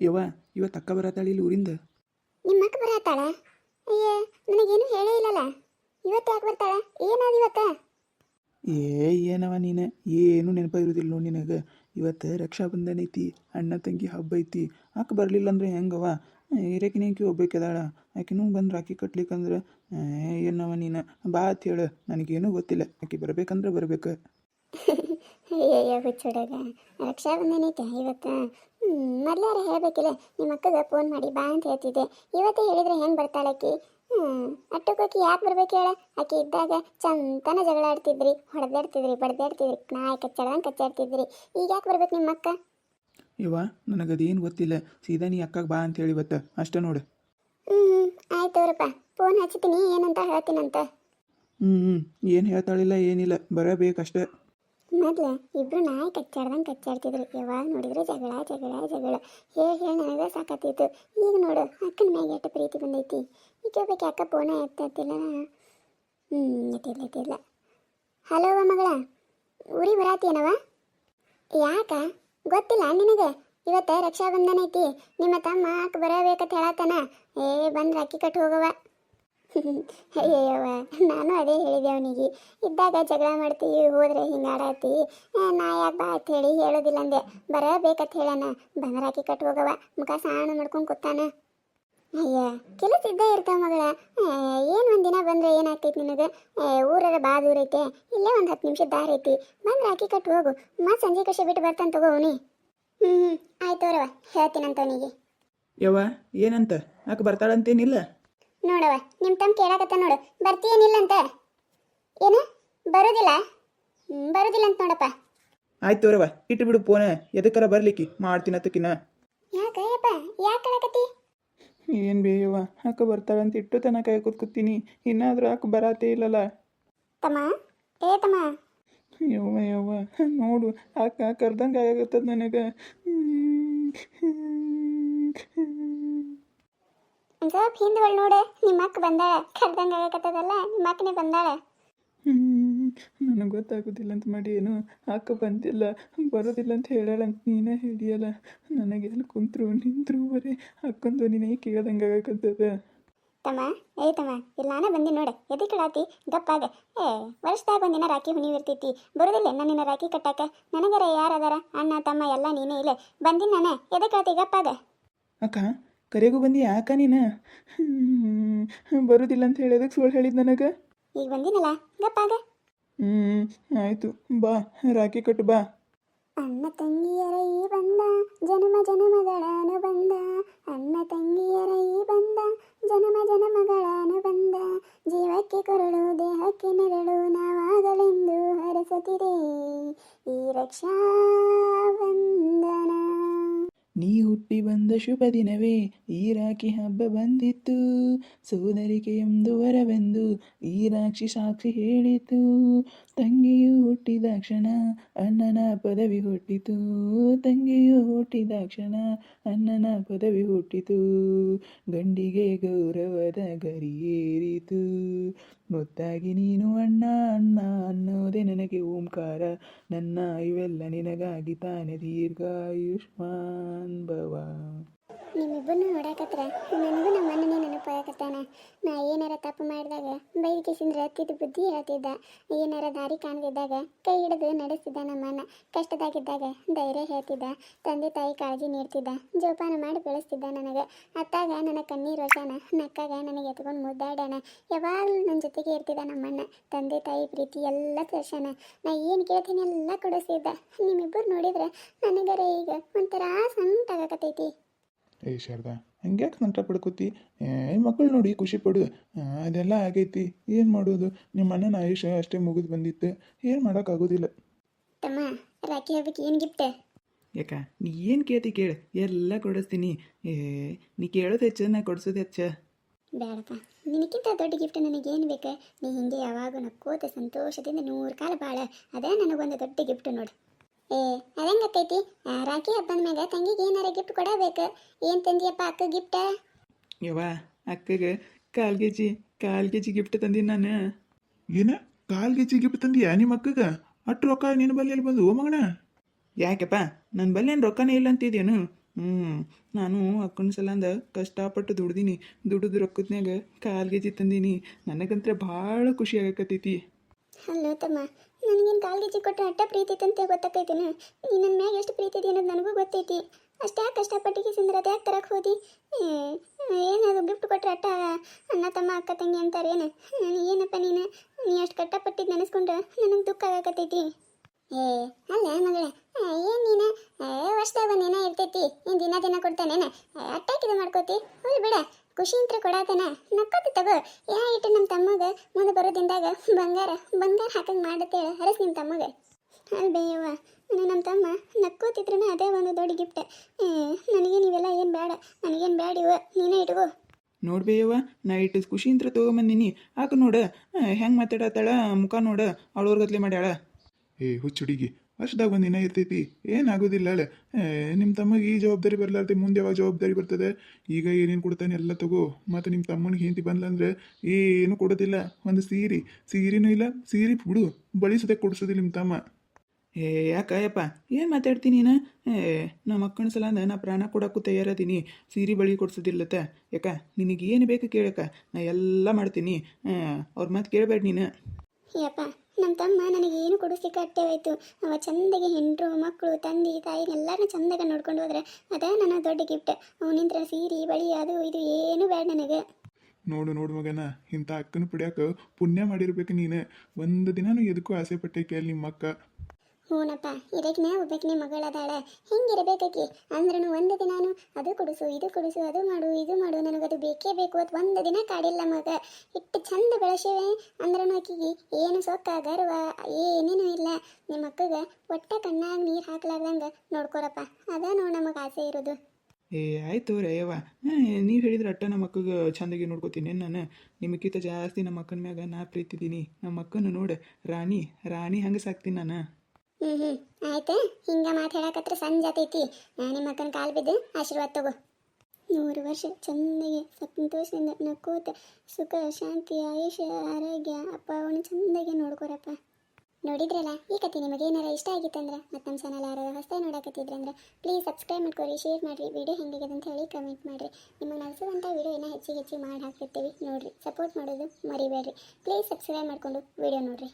ಯವ್ವ ಇವತ್ತು ಅಕ್ಕ ಬರತಾಳ ಇಲ್ಲಿ ಊರಿಂದ ನಿಮ್ಮ ಅಕ್ಕ ಬರತ್ತಾಳ ಅಯ್ಯ ನನಗೇನು ಹೇಳೇ ಇಲ್ಲಲ್ಲ. ಇವತ್ತು ಯಾಕೆ ಬರ್ತಾಳ? ಏನಾದ ಇವತ್ತ? ಏ ಏನವ ನೀನು? ಏನು ನೆನಪಾಗಿರೋದಿಲ್ಲ ನೋಡಿ ನಿನಗೆ. ಇವತ್ತು ರಕ್ಷಾಬಂಧನ ಐತಿ ಅಣ್ಣ ತಂಗಿ ಹಬ್ಬ ಐತಿ. ಅಕ್ಕ ಬರಲಿಲ್ಲ ಅಂದ್ರೆ ಹೆಂಗವ ಹಿರೇಕಿನ ಆಕಿ ಹೋಗ್ಬೇಕದಾಳ ಆಕಿನೂ ಬಂದು ರಾಖಿ ಕಟ್ಲಿಕ್ಕಂದ್ರೆ ಏನವ ನೀನು? ಬಾ ಅಂತ ಹೇಳು. ನನಗೇನು ಗೊತ್ತಿಲ್ಲ. ಆಕಿ ಬರ್ಬೇಕಂದ್ರೆ ಬರ್ಬೇಕು. ಅಯ್ಯಯ್ಯೋ ಹುಚ್ಚುಡಗ ರಕ್ಷಾಬಂಧನ ಐತೆ ಇವತ್ತು ಮೊದ್ಲಾರ ಹೇಳಬೇಕಿಲ್ಲ. ನಿಮ್ಮ ಅಕ್ಕಗೆ ಫೋನ್ ಮಾಡಿ ಬಾ ಅಂತ ಹೇಳ್ತಿದ್ದೆ. ಇವತ್ತೇ ಹೇಳಿದ್ರೆ ಹೆಂಗೆ ಬರ್ತಾಳಕ್ಕಿ ಹ್ಞೂ ಅಟ್ಟಕ್ಕೋಕಿ ಯಾಕೆ ಬರ್ಬೇಕು ಹೇಳ? ಆಕಿ ಇದ್ದಾಗ ಚಂತನ ಜಗಳ ಆಡ್ತಿದ್ರಿ ಹೊಡೆದಾಡ್ತಿದ್ರಿ ಬಡ್ದಾಡ್ತಿದ್ರಿ ನಾಯಿ ಕಚ್ಚಾಡ್ದಂಗೆ ಕಚ್ಚಾಡ್ತಿದ್ರಿ. ಈಗ ಯಾಕೆ ಬರ್ಬೇಕು ನಿಮ್ಮ ಅಕ್ಕ? ಯವ್ವ ನನಗದೇನು ಗೊತ್ತಿಲ್ಲ. ಸೀದಾ ನೀ ಅಕ್ಕಗೆ ಬಾ ಅಂತ ಹೇಳಿ ಇವತ್ತು. ಅಷ್ಟೇ ನೋಡು. ಹ್ಞೂ ಆಯ್ತು ಅವ್ರಪ್ಪ ಫೋನ್ ಹಚ್ತೀನಿ ಏನಂತ ಹೇಳ್ತೀನಂತ. ಹ್ಞೂ ಹ್ಞೂ ಏನು ಹೇಳ್ತಾಳಿಲ್ಲ ಏನಿಲ್ಲ. ಬರಬೇಕಷ್ಟೇ. ಮೊದ್ಲು ಇಬ್ರು ನಾಯಿ ಕಚ್ಚಾಡ್ದಂಗೆ ಕಚ್ಚಾಡ್ತಿದ್ರು. ಯಾವಾಗ ನೋಡಿದ್ರು ಜಗಳ ಜಗಳ ಜಗಳ. ಹೇಳಿ ಹೇಳಿ ನನಗೆ ಸಾಕತ್ತಿತ್ತು. ಈಗ ನೋಡು, ಅಕ್ಕನ ಮ್ಯಾಗ ಎಷ್ಟು ಪ್ರೀತಿ ಬಂದೈತಿ. ಈಗ ಒಬ್ಬಾಕಿ ಅಕ್ಕ ಫೋನ ಎತ್ತತ್ತಿಲ್ಲ. ಹ್ಞೂ ಎತ್ತಿಲ್ಲ ಎತ್ತಿಲ್ಲ. ಹಲೋ ಮಗಳ, ಊರಿಗೆ ಬರಾತೀನವ ಯಾಕ? ಗೊತ್ತಿಲ್ಲ ನಿನಗೆ? ಇವತ್ತು ರಕ್ಷಾಬಂಧನ ಐತಿ. ನಿಮ್ಮ ತಮ್ಮ ಅಕ್ಕ ಬರಬೇಕಂತ ಹೇಳತ್ತಾನ. ಏ ಬಂದ್ರೆ ಅಕ್ಕಿ ಕಟ್ಟು ಹೋಗವ ಅಯ್ಯವ್ವ ನಾನು ಅದೇ ಹೇಳಿದೆ ಅವನಿಗೆ. ಇದ್ದಾಗ ಜಗಳ ಮಾಡ್ತೀವಿ ಹೋದ್ರೆ ಹಿಂಗಾಡತಿ. ನಾ ಯಾಕೆ ಬಾ ಅಂತ ಹೇಳಿ ಹೇಳೋದಿಲ್ಲ ಅಂದೆ. ಬರಬೇಕಂತ ಹೇಳಣ. ಬಂದ್ರೆ ಹಾಕಿ ಕಟ್ ಹೋಗವ ಮುಖ ಸಾಣ ಮಾಡ್ಕೊಂಡು ಕೂತಾನ. ಅಯ್ಯ ಕೆಲಸ ಇದ್ದೇ ಇರ್ತಾವ ಮಗಳ ಏನು ಒಂದಿನ ಬಂದ್ರೆ ಏನಾಗ್ತೈತಿ ನಿನಗೆ? ಊರರ ಬಾ ದೂರ ಐತೆ. ಇಲ್ಲೇ ಒಂದು ಹತ್ತು ನಿಮಿಷ ದಾರಿ ಐತಿ. ಬಂದ್ರೆ ಹಾಕಿ ಕಟ್ಟು ಹೋಗು. ಮತ್ತೆ ಸಂಜೆ ಕಷ್ಟ ಬಿಟ್ಟು ಬರ್ತಾನೆ ತಗೋ ಅವನಿ. ಹ್ಞೂ ಆಯ್ತು ಅವ್ರವ ಹೇಳ್ತೀನಂತ ಅವನಿಗೆ. ಯವ್ವ, ಏನಂತ? ಯಾಕೆ ಬರ್ತಾಳಂತೇನಿಲ್ಲ? ನೋಡವ ನಿಮ್ಮ ತಮ್ಮ ಕೇಳಾಕತ್ತ ನೋಡು ಬರ್ತೀಯೇನಿಲ್ಲಂತ ಏನು? ಬರೋದಿಲ್ಲ? ಬರೋದಿಲ್ಲ ಅಂತ ನೋಡಪ್ಪ. ಆಯ್ತು ತೋರವ ಇಟ್ಟು ಬಿಡು ಫೋನ ಎದಕ್ಕರ ಬರ್ಲಿಕ್ಕಿ? ಮಾಡ್ತೀನತ್ತಕಿನ ಯಾಕ ಯಪ್ಪ ಯಾಕೆ ಕಳಕತ್ತಿ ಏನು ಬೇಯವ್ವ ಅಕ್ಕ ಬರ್ತಾಳಂತ ಇಟ್ಟು ತನಕ ಕೈ ಕೂತೀನಿ ಇನ್ನಾದ್ರೂ ಅಕ್ಕ ಬರಾತೇ ಇಲ್ಲಲ್ಲ. ತಮ್ಮ ಏ ತಮ್ಮ. ಯವ್ವ ಯವ್ವ ನೋಡು ಅಕ್ಕ ಕರ್ದಂಗೆ ಆಗತ್ತದ ನನಗೆ. ಸ್ವಲ್ಪ ಹಿಂದ್ಗಳು ನೋಡೆ ನಿಮ್ಮ ಅಕ್ಕ ಬಂದಾಳ. ಕರ್ದಂಗೆ ಆಗಕತ್ತದಲ್ಲ ನಿಮ್ಮ ಅಕ್ಕನೇ ಬಂದಾಳ. ನನಗೆ ಗೊತ್ತಾಗೋದಿಲ್ಲ ಅಂತ ಮಾಡಿ ಏನು. ಅಕ್ಕ ಬಂದಿಲ್ಲ ಬರೋದಿಲ್ಲ ಅಂತ ಹೇಳಲ್ಲ ಅಂತ ನೀನೇ ಹೇಳಿಯಲ್ಲ. ನನಗೆ ಎಲ್ಲಿ ಕುಂತ್ರು ನಿಂತ್ರು ಬರೀ ಅಕ್ಕಂದು ನೀನೇ ಕೇಳ್ದಂಗೆ ಆಗಕತ್ತದ. ತಮ್ಮ ಏ ತಮ್ಮ ಇಲ್ಲಾನ ಬಂದಿ ನೋಡೆ. ಎದಿ ಕಳಾತಿ ಗಪ್ಪಾಗ ಏ ವರ್ಷದಾಗ ಒಂದಿನ ರಾಖಿ ಹುಣಿವ್ ಇರ್ತೈತಿ ಬರೋದಿಲ್ಲ ನಿನ್ನ ರಾಖಿ ಕಟ್ಟಾಕ. ನನಗರ ಯಾರದಾರ ಅಣ್ಣ ತಮ್ಮ ಎಲ್ಲ ನೀನೇ ಇಲ್ಲ. ಬಂದಿನ ನಾನೇ. ಎದೆ ಕಳಾತಿ ಗಪ್ಪಾಗ ಅಕ್ಕ ಕರೆಗೂ ಬಂದು ಯಾಕ ನೀನು? ಬರುದಿಲ್ಲ ಅಂತ ಹೇಳೋದಕ್ಕೆ ಸುಳ್ಳು ಹೇಳಿದ್ ನನಗೆ. ಈಗ ಬಂದಿನಲ್ಲ ಗಪ್ಪಾಗ ಹ್ಞೂ ಆಯಿತು ಬಾ ರಾಖಿ ಕಟ್ಟು ಬಾ. ಅಣ್ಣ ತಂಗಿಯರ ಈ ಬಂದ ಜನ್ಮ ಜನ್ಮಗಳಾನು ಬಂದ. ಅಣ್ಣ ತಂಗಿಯರ ಈ ಬಂದ ಜನ್ಮ ಜನ್ಮಗಳಾನು ಬಂದ. ಜೀವಕ್ಕೆ ಕೊರಳು ದೇಹಕ್ಕೆ ನೆರಳು ನಾವಾಗಲೆಂದು ಹರಸುತ್ತಿದೆ ಈ ರಕ್ಷಾ ಬಂಧನ ನೀ ಹುಟ್ಟಿ ಬಂದ ಶುಭ ದಿನವೇ, ಈ ರಾಖಿ ಹಬ್ಬ ಬಂದಿತ್ತು. ಸೋದರಿಕೆ ಎಂದು ವರವೆಂದು ಈ ರಾಕ್ಷಿ ಸಾಕ್ಷಿ ಹೇಳಿತು. ತಂಗಿಯು ಹುಟ್ಟಿದ ಕ್ಷಣ ಅಣ್ಣನ ಪದವಿ ಹುಟ್ಟಿತು. ತಂಗಿಯು ಹುಟ್ಟಿದ ಕ್ಷಣ ಅಣ್ಣನ ಪದವಿ ಹುಟ್ಟಿತು. ಗಂಡಿಗೆ ಗೌರವದ ಗರಿಯೇರಿತು ಮುತ್ತಾಗಿ ನೀನು ಅಣ್ಣ ಅಣ್ಣ ಅನ್ನೋದೇ ನನಗೆ ಓಂಕಾರ. ನನ್ನ ಇವೆಲ್ಲ ನಿನಗಾಗಿ ತಾನೆ ದೀರ್ಘಾಯುಷ್ಮಾನ್. அன்பவா ನಿಮ್ಮಿಬ್ಬರನ್ನು ನೋಡಾಕತ್ರ ನನಗೂ ನಮ್ಮ ಅಣ್ಣನೇ ನೆನಪಾಗತ್ತಾನ ನಾ ಏನಾರ ತಪ್ಪು ಮಾಡಿದಾಗ ಬೈದು ಕಿಸಿಂದ್ರೆ ಹತ್ತಿದ್ದು ಬುದ್ಧಿ ಹೇಳ್ತಿದ್ದ ಏನಾರ ದಾರಿ ಕಾಣದಿದ್ದಾಗ, ಕೈ ಹಿಡಿದು ನಡೆಸ್ತಿದ್ದ ನಮ್ಮ ಅಣ್ಣ. ಕಷ್ಟದಾಗಿದ್ದಾಗ ಧೈರ್ಯ ಹೇಳ್ತಿದ್ದ. ತಂದೆ ತಾಯಿ ಕಾಳಜಿ ನೀಡ್ತಿದ್ದ. ಜೋಪಾನ ಮಾಡಿ ಬೆಳೆಸ್ತಿದ್ದ ನನಗೆ. ಅತ್ತಾಗ ನನ್ನ ಕಣ್ಣೀರು ಹೊಸಾನ ನಕ್ಕಾಗ ನನಗೆ ಎತ್ಕೊಂಡು ಮುದ್ದಾಡೋಣ ಯಾವಾಗಲೂ ನನ್ನ ಜೊತೆಗೆ ಇರ್ತಿದ್ದ ನಮ್ಮಣ್ಣ ತಂದೆ ತಾಯಿ ಪ್ರೀತಿ ಎಲ್ಲ ತೋರ್ಸಾನ ನಾ ಏನು ಕೇಳ್ತೀನಿ ಎಲ್ಲ ಕೊಡಿಸ್ತಿದ್ದ. ನಿಮ್ಮಿಬ್ಬರು ನೋಡಿದ್ರೆ ನನಗರ ಈಗ ಒಂಥರ ಸಂಕಟಾಗಕತ್ತೈತಿ ಏ ಶಾರದಾ ಹಂಗ್ಯಾಕೆ ನಂಟ ಪಡ್ಕೋತಿ? ಏ ಮಕ್ಕಳು ನೋಡಿ ಖುಷಿ ಪಡು. ಅದೆಲ್ಲ ಆಗೈತಿ. ಏನು ಮಾಡೋದು? ನಿಮ್ಮ ಅಣ್ಣನ ಆಯುಷ್ಯ ಅಷ್ಟೇ ಮುಗಿದು ಬಂದಿತ್ತು. ಏನು ಮಾಡೋಕ್ಕಾಗೋದಿಲ್ಲ ತಮ್ಮ ರಾಖಿ ಹಬ್ಬಕ್ಕೆ ಏನು ಗಿಫ್ಟ್ ಯಾಕ ನೀ ಏನು ಕೇಳ್ತಿ ಕೇಳು. ಎಲ್ಲ ಕೊಡಿಸ್ತೀನಿ. ಏ ನೀ ಕೇಳೋದು ಹೆಚ್ಚ ನಾ ಕೊಡಿಸೋದು ಹೆಚ್ಚ. ಬೇಡಪ್ಪ. ನಿನಕ್ಕಿಂತ ದೊಡ್ಡ ಗಿಫ್ಟ್ ನನಗೇನು ಬೇಕು? ನೀ ಹಿಂಗೆ ಯಾವಾಗ ನಕ್ಕೋತ ಸಂತೋಷದಿಂದ ನೂರು ಕಾಲ ಬಾಳ. ಅದೇ ನನಗೊಂದು ದೊಡ್ಡ ಗಿಫ್ಟ್ ನೋಡು. ಏ ಅದಂಗತ್ತೈತಿ ರಾಖಿ ಹಬ್ಬದ ಮ್ಯಾಗ ತಂಗಿಗೆ ಏನಾರ ಗಿಫ್ಟ್ ಕೊಡಬೇಕು? ಏನ್ ತಂದಿಯಪ್ಪ ಅಕ್ಕ ಗಿಫ್ಟ್ ಯವ್ವ ಅಕ್ಕಗೆ ಕಾಲ್ ಕೆ ಜಿ ಕಾಲ್ ಕೆ ಜಿ ಗಿಫ್ಟ್ ತಂದೀನಿ ನಾನು. ಏನ? ಕಾಲ್ ಗೆಜ್ಜಿ ಗಿಫ್ಟ್ ತಂದಿಯಾ ನಿಮ್ಮ ಅಕ್ಕಗ? ಅಷ್ಟು ರೊಕ್ಕ ನಿನ್ನ ಬಲ್ಲಿ ಎಲ್ಲಿ ಬಂದು ಓ ಮಗಣ ಯಾಕೆಪ್ಪ ನನ್ನ ಬಲ್ಲಿ ಏನು ರೊಕ್ಕನೇ ಇಲ್ಲ ಅಂತಿದ್ದೇನು ಹ್ಞೂ ನಾನು ಅಕ್ಕನ ಸಲಂದ ಕಷ್ಟಪಟ್ಟು ದುಡ್ದೀನಿ. ದುಡಿದು ರೊಕ್ಕದ್ನ್ಯಾಗ ಕಾಲ್ ಜಿ ತಂದೀನಿ. ನನಗಂತ್ರ ಭಾಳ ಖುಷಿ ಆಗಕತ್ತೈತಿ. ಹಲೋ ತಮ್ಮ ನನಗೇನು ಕಾಲ್ಗೆಜ್ಜೆ ಕೊಟ್ಟರೆ ಅಟ್ಟ ಪ್ರೀತಿ ಅಂತ ಗೊತ್ತಾಕೈತೇನು ನೀ ನನ್ನ ಮ್ಯಾಗ ಎಷ್ಟು ಪ್ರೀತಿ ಇದೆ ಅನ್ನೋದು ನನಗೂ ಗೊತ್ತೈತಿ. ಅಷ್ಟ್ಯಾಕೆ ಕಷ್ಟಪಟ್ಟಿಗೆ ಸಿಂದ್ರ ಅದ್ಯಾಕೆ ತರಕ್ಕೆ ಹೋದಿ? ಏನದು ಗಿಫ್ಟ್ ಕೊಟ್ಟರೆ ಅಟ್ಟ ಅಣ್ಣ, ತಮ್ಮ, ಅಕ್ಕ, ತಂಗಿ ಅಂತಾರೇನು ಏನಪ್ಪ ನೀನು? ನೀ ಅಷ್ಟು ಕಷ್ಟಪಟ್ಟಿದ್ದು ನೆನೆಸ್ಕೊಂಡು ನನಗೆ ದುಃಖ ಆಗಕತ್ತೈತಿ. ಏ, ಅಲ್ಲ ಮಗಳೇ ಏನು ನೀನು? ವರ್ಷದಾಗ ಒಂದು ದಿನ ಇರ್ತೈತಿ ನೀನು ದಿನ ದಿನ ಕೊಡ್ತಾನೇನ? ಅಟ್ಟಾಕಿದ ಮಾಡ್ಕೋತಿ? ಹೋಗಿ ಬಿಡ. ಖುಷಿ ಅಂತ ಕೊಡಾತನ ನಕ್ಕೋತಿ ತಗೋ. ಯಾ ಇಟ್ಟು ನಮ್ಮ ತಮ್ಮಗ ಮುಂದೆ ಬರೋ ದಿನದಾಗ ಬಂಗಾರ ಬಂಗಾರ ಹಾಕಂಗೆ ಮಾಡತ್ತೇಳ ಹರಸ್ ನಿಮ್ಮ ತಮ್ಮಗ. ಅಲ್ ಬೇಯವ್ವ ನಾನು ನಮ್ಮ ತಮ್ಮ ನಕ್ಕೋತಿದ್ರೂ ಅದೇ ಒಂದು ದೊಡ್ಡ ಗಿಫ್ಟ್ ನನಗೆ ನೀವೆಲ್ಲ ಏನು ಬೇಡ ನನಗೇನು ಬೇಡ ಇವ ನೀನೇ ಇಟ್ಕೋ. ನೋಡ್ಬೇಯವ್ವ ನಾ ಇಟ್ಟು ಖುಷಿ ಅಂತ ತೊಗೊಂಬಂದಿನಿ. ಆಕ ನೋಡ ಹೆಂಗೆ ಮಾತಾಡತ್ತಾಳ ಮುಖ ನೋಡ ಅವಳವ್ರಗತ್ಲೆ ಮಾಡ್ಯಾಳ. ಏ ಹುಚ್ಚು ವರ್ಷದಾಗ ಒಂದು ದಿನ ಇರ್ತೈತಿ ಏನಾಗೋದಿಲ್ಲ ಅಲ್ಲ ನಿಮ್ಮ ತಮ್ಮಗೆ ಈ ಜವಾಬ್ದಾರಿ ಬರಲಾರ್ದೆ ಮುಂದೆ ಯಾವಾಗ ಜವಾಬ್ದಾರಿ ಬರ್ತದೆ? ಈಗ ಏನೇನು ಕೊಡ್ತಾನೆ ಎಲ್ಲ ತಗೋ. ಮತ್ತು ನಿಮ್ಮ ತಮ್ಮನಿಗೆ ಹೆಂಡತಿ ಬಂದ್ಲಂದ್ರೆ ಏನು ಕೊಡೋದಿಲ್ಲ. ಒಂದು ಸೀರೆ. ಸೀರೆನೂ ಇಲ್ಲ, ಸೀರೆ ಬಿಡು. ಬಳಿಸದೆ ಕೊಡಿಸೋದಿಲ್ಲ ನಿಮ್ಮ ತಮ್ಮ. ಏ ಯಾಕಯ್ಯಪ್ಪ ಏನು ಮಾತಾಡ್ತೀನಿ ನೀನು? ಏ ನಮ್ಮ ಅಕ್ಕನ ಸಲ ನಾ ಪ್ರಾಣ ಕೊಡೋಕ್ಕೂ ತಯಾರದೀನಿ. ಸೀರೆ ಬಳಿ ಕೊಡ್ಸೋದಿಲ್ಲತ್ತ. ಯಾಕ? ನಿನಗೆ ಏನು ಬೇಕು ಕೇಳಕ್ಕ. ನಾ ಎಲ್ಲ ಮಾಡ್ತೀನಿ. ಅವ್ರ ಮಾತು ಕೇಳಬೇಡ ನೀನು. ನಮ್ಮ ತಮ್ಮ ನನಗೆ ಏನು ಕೊಡಿಸ್ಲಿಕ್ಕೆ ಅಟ್ಟೆವಾಯ್ತು. ಅವ ಚಂದಗೆ ಹೆಂಡರು, ಮಕ್ಕಳು, ತಂದೆ, ತಾಯಿ, ಎಲ್ಲರನ್ನ ಚಂದಾಗ ನೋಡ್ಕೊಂಡು ಹೋದ್ರೆ ಅದೇ ನನ್ನ ದೊಡ್ಡ ಗಿಫ್ಟ್ ಅವನಿಂದ್ರ ಸೀರೆ, ಬಳಿ, ಅದು, ಇದು ಏನು ಬೇಡ ನನಗೆ. ನೋಡು ನೋಡು ಮಗನ, ಇಂಥ ಅಕ್ಕನ ಪಡ್ಯಾಕ ಪುಣ್ಯ ಮಾಡಿರ್ಬೇಕು ನೀನು. ಒಂದು ದಿನಾನು ಎದಕ್ಕೂ ಆಸೆ ಪಟ್ಟೆ ಕೇಳಿ ನಿಮ್ಮ ಅಕ್ಕ ಹ್ಞೂನಪ್ಪ ಇದಕ್ಕೆ ಒಬ್ಬಕ್ಕೆ ಮಗಳದಾಳ. ಹಿಂಗಿರಬೇಕಿ ಅಂದ್ರೂ ಒಂದು ದಿನಾನು ಅದು ಕೊಡಿಸು, ಇದು ಕೊಡಿಸು, ಅದು ಮಾಡು, ಇದು ಮಾಡು, ನನಗದು ಬೇಕೇ ಬೇಕು ಅದು ಒಂದು ದಿನ ಕಾಡಿಲ್ಲ ಮಗ. ಇಟ್ಟು ಚಂದ ಬೆಳೆಸಿವೆ ಅಂದ್ರೂ ಆಕಿಗೆ ಏನು ಸೊಕ್ಕ ಗರ್ವ? ಏನೇನು ಇಲ್ಲ. ನಿಮ್ಮ ಅಕ್ಕಗೆ ಒಟ್ಟ ಕಣ್ಣಾಗ ನೀರು ಹಾಕ್ಲಾರ್ದಂಗೆ ನೋಡ್ಕೊರಪ್ಪ. ಅದ ನೋಡಿ ನಮಗೆ ಆಸೆ ಇರೋದು. ಏ, ಆಯ್ತು ರಯ್ಯವ್ವ ನೀವು ಹೇಳಿದ್ರೆ ಅಟ್ಟ ನಮ್ಮ ಅಕ್ಕಗೆ ಚಂದಾಗಿ ನೋಡ್ಕೋತೀನಿ. ನಾನು ನಿಮಗಿಂತ ಜಾಸ್ತಿ ನಮ್ಮ ಅಕ್ಕನ ಮ್ಯಾಗ ನಾ ಪ್ರೀತಿದ್ದೀನಿ. ನಮ್ಮ ಅಕ್ಕನ ನೋಡು, ರಾಣಿ ರಾಣಿ ಹಂಗೆ ಸಾಕ್ತೀನಿ ನಾನು. ಹ್ಞೂ ಹ್ಞೂ ಆಯ್ತಾ? ಹಿಂಗೆ ಮಾತು ಹೇಳಕತ್ರ ಸಂಜೆ ನಿಮ್ಮ ಅಕ್ಕನ ಕಾಲು ಬಿದ್ದು ಆಶೀರ್ವಾದ ತಗೋ. ನೂರು ವರ್ಷ ಚೆನ್ನಾಗಿ ಸಂತೋಷದಿಂದ ನಕ್ಕೋತ, ಸುಖ, ಶಾಂತಿ ಆಯುಷ್ಯ ಆರೋಗ್ಯ, ಅಪ್ಪ ಅವನು ಚೆನ್ನಾಗಿ ನೋಡ್ಕೊರಪ್ಪ. ನೋಡಿದ್ರಲ್ಲ, ಈ ಕತೆ ನಿಮಗೆ ಏನಾರ ಇಷ್ಟ ಆಗಿತ್ತಂದ್ರೆ ಮತ್ತು ನಮ್ಮ ಚಾನಲ್ ಯಾರು ನೋಡಕತ್ತಿದ್ರೆ ಅಂದ್ರೆ ಪ್ಲೀಸ್ ಸಬ್ಸ್ಕ್ರೈಬ್ ಮಾಡ್ಕೊರಿ ಶೇರ್ ಮಾಡಿರಿ ವಿಡಿಯೋ ಹೆಂಗಿದೆ ಅಂತ ಹೇಳಿ ಕಮೆಂಟ್ ಮಾಡಿರಿ. ನಿಮಗೆ ನಲ್ಸುವಂಥ ವಿಡಿಯೋ ಏನೋ ಹೆಚ್ಚಿಗೆ ಹೆಚ್ಚಿಗೆ ಮಾಡಿ ಹಾಕಿರ್ತೀವಿ ನೋಡಿರಿ ಸಪೋರ್ಟ್ ಮಾಡೋದು ಮರಿಬೇಡ್ರಿ. ಪ್ಲೀಸ್ ಸಬ್ಸ್ಕ್ರೈಬ್ ಮಾಡಿಕೊಂಡು ವಿಡಿಯೋ ನೋಡಿರಿ.